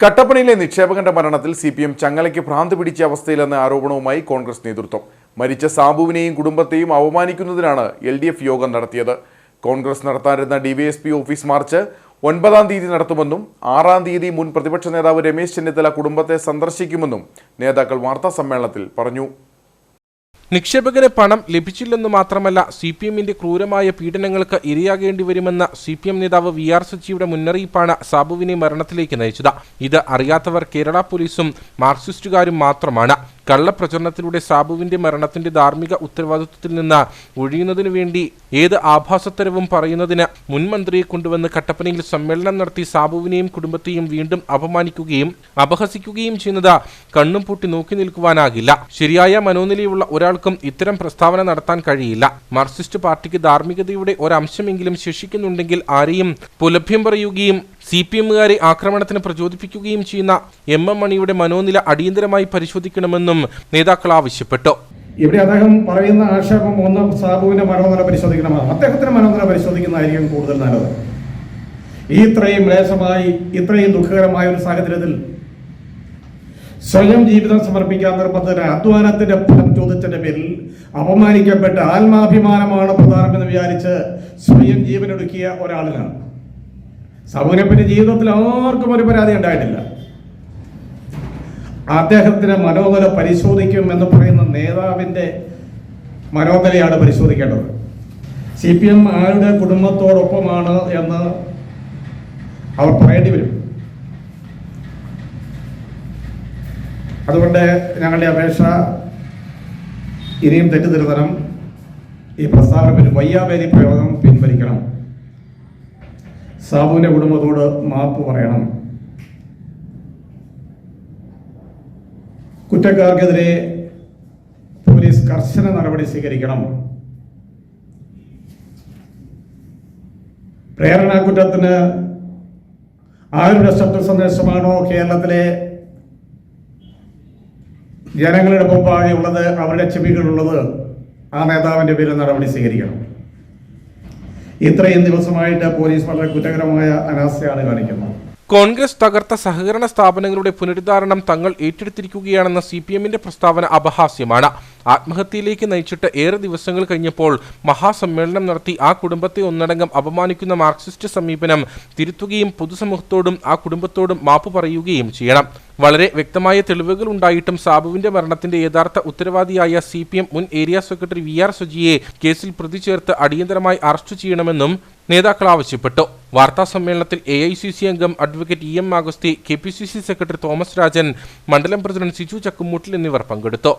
കട്ടപ്പനയിലെ നിക്ഷേപകന്റെ മരണത്തിൽ C P M ചങ്ങലയ്ക്ക് ഭ്രാന്ത് പിടിച്ച അവസ്ഥയിലെന്ന ആരോപണവുമായി കോൺഗ്രസ് നേതൃത്വം. മരിച്ച സാബുവിനെയും കുടുംബത്തെയും അവമാനിക്കുന്നതിനാണ് എൽ ഡി എഫ് യോഗം നടത്തിയത്. കോൺഗ്രസ് നടത്താനിരുന്ന ഡിവൈഎസ്പി ഓഫീസ് മാർച്ച് ഒൻപതാം തീയതി നടത്തുമെന്നും ആറാം തീയതി മുൻ പ്രതിപക്ഷ നേതാവ് രമേശ് ചെന്നിത്തല കുടുംബത്തെ സന്ദർശിക്കുമെന്നും നേതാക്കൾ വാർത്താ സമ്മേളനത്തിൽ പറഞ്ഞു. നിക്ഷേപകന് പണം ലഭിച്ചില്ലെന്ന് മാത്രമല്ല സി പി എമ്മിന്റെ ക്രൂരമായ പീഡനങ്ങൾക്ക് ഇരയാകേണ്ടി വരുമെന്ന സി പി എം നേതാവ് വി ആർ സച്ചിയുടെ മുന്നറിയിപ്പാണ് സാബുവിനെ മരണത്തിലേക്ക് നയിച്ചത്. ഇത് അറിയാത്തവർ കേരള പോലീസും മാർക്സിസ്റ്റുകാരും മാത്രമാണ്. കള്ളപ്രചരണത്തിലൂടെ സാബുവിന്റെ മരണത്തിന്റെ ധാർമ്മിക ഉത്തരവാദിത്വത്തിൽ നിന്ന് ഒഴിയുന്നതിനു വേണ്ടി ഏത് ആഭാസത്തരവും പറയുന്നതിന് മുൻമന്ത്രിയെ കൊണ്ടുവന്ന് കട്ടപ്പനയിൽ സമ്മേളനം നടത്തി സാബുവിനെയും കുടുംബത്തെയും വീണ്ടും അപമാനിക്കുകയും അപഹസിക്കുകയും ചെയ്യുന്നത് കണ്ണും പൂട്ടി നോക്കി നിൽക്കുവാനാകില്ല. ശരിയായ മനോനിലയുള്ള ഒരാൾക്കും ഇത്തരം പ്രസ്താവന നടത്താൻ കഴിയില്ല. മാർക്സിസ്റ്റ് പാർട്ടിക്ക് ധാർമ്മികതയുടെ ഒരംശമെങ്കിലും ശേഷിക്കുന്നുണ്ടെങ്കിൽ ആരെയും പുലഭ്യം പറയുകയും സി പി എമ്മുകാരെ ആക്രമണത്തിന് പ്രചോദിപ്പിക്കുകയും ചെയ്യുന്ന എം എം മണിയുടെ മനോനില അടിയന്തരമായി പരിശോധിക്കണമെന്നും നേതാക്കൾ ആവശ്യപ്പെട്ടു. ഇവിടെ അദ്ദേഹം പറയുന്ന ആക്ഷേപം ഒന്ന് സാബുവിന്റെ മനോനില പരിശോധിക്കണമെന്ന്. അദ്ദേഹത്തിന്റെ മനോനില പരിശോധിക്കുന്നതായിരിക്കും കൂടുതൽ നല്ലത്. ഈ ഇത്രയും ലേശമായി ഇത്രയും ദുഃഖകരമായ ഒരു സാഹചര്യത്തിൽ സ്വയം ജീവിതം സമർപ്പിക്കാൻ നിർബന്ധത്തിന് അധ്വാനത്തിന്റെ ഫലം ചോദിച്ചതിന്റെ പേരിൽ അപമാനിക്കപ്പെട്ട് ആത്മാഭിമാനമാണ് പ്രധാനമെന്ന് വിചാരിച്ച് സ്വയം ജീവനൊടുക്കിയ ഒരാളിനാണ്. പറ്റി ജീവിതത്തിൽ ആർക്കും ഒരു പരാതി ഉണ്ടായിട്ടില്ല. അദ്ദേഹത്തിന് മനോനില പരിശോധിക്കും എന്ന് പറയുന്ന നേതാവിന്റെ മനോനിലയാണ് പരിശോധിക്കേണ്ടത്. സി പി എം ആരുടെ കുടുംബത്തോടൊപ്പമാണ് എന്ന് അവർ പറയേണ്ടി വരും. അതുകൊണ്ട് ഞങ്ങളുടെ അപേക്ഷ ഇനിയും തെറ്റിദ്ധരിതരം ഈ പ്രസ്താവന പിന്നെ വയ്യാവേലി പ്രയോഗം പിൻവലിക്കണം. സാബുവിന്റെ കുടുംബത്തോട് മാപ്പ് പറയണം. കുറ്റക്കാർക്കെതിരെ പോലീസ് കർശന നടപടി സ്വീകരിക്കണം. പ്രേരണാകുറ്റത്തിന് ആരുടെ ശബ്ദ സന്ദേശമാണോ കേരളത്തിലെ ജനങ്ങളുടെ മുമ്പാകെ ഉള്ളത് അവരുടെ ചെവികളുള്ളത് ആ നേതാവിന്റെ പേരിൽ നടപടി സ്വീകരിക്കണം. ഇത്രയും ദിവസമായിട്ട് പോലീസ് വളരെ കുറ്റകരമായ അനാസ്ഥയാണ് കാണിക്കുന്നത്. കോൺഗ്രസ് തകർത്ത സഹകരണ സ്ഥാപനങ്ങളുടെ പുനരുദ്ധാരണം തങ്ങൾ ഏറ്റെടുത്തിരിക്കുകയാണെന്ന സി പി എമ്മിന്റെ പ്രസ്താവന അപഹാസ്യമാണ്. ആത്മഹത്യയിലേക്ക് നയിച്ചിട്ട് ഏറെ ദിവസങ്ങൾ കഴിഞ്ഞപ്പോൾ മഹാസമ്മേളനം നടത്തി ആ കുടുംബത്തെ ഒന്നടങ്കം അപമാനിക്കുന്ന മാർക്സിസ്റ്റ് സമീപനം തിരുത്തുകയും പൊതുസമൂഹത്തോടും ആ കുടുംബത്തോടും മാപ്പ് പറയുകയും ചെയ്യണം. വളരെ വ്യക്തമായ തെളിവുകൾ ഉണ്ടായിട്ടും സാബുവിന്റെ മരണത്തിന്റെ യഥാർത്ഥ ഉത്തരവാദിയായ സി പി എം മുൻ ഏരിയ സെക്രട്ടറി വി ആർ സുജിയെ കേസിൽ പ്രതി ചേർത്ത് അടിയന്തരമായി അറസ്റ്റ് ചെയ്യണമെന്നും നേതാക്കൾ ആവശ്യപ്പെട്ടു. വാർത്താ സമ്മേളനത്തിൽ എ ഐ സി സി അംഗം advocate E M Agasthy K P C C secretary Thomas Rajan മണ്ഡലം പ്രസിഡന്റ് സിജു ചക്കുമൂട്ടിൽ എന്നിവർ പങ്കെടുത്തു.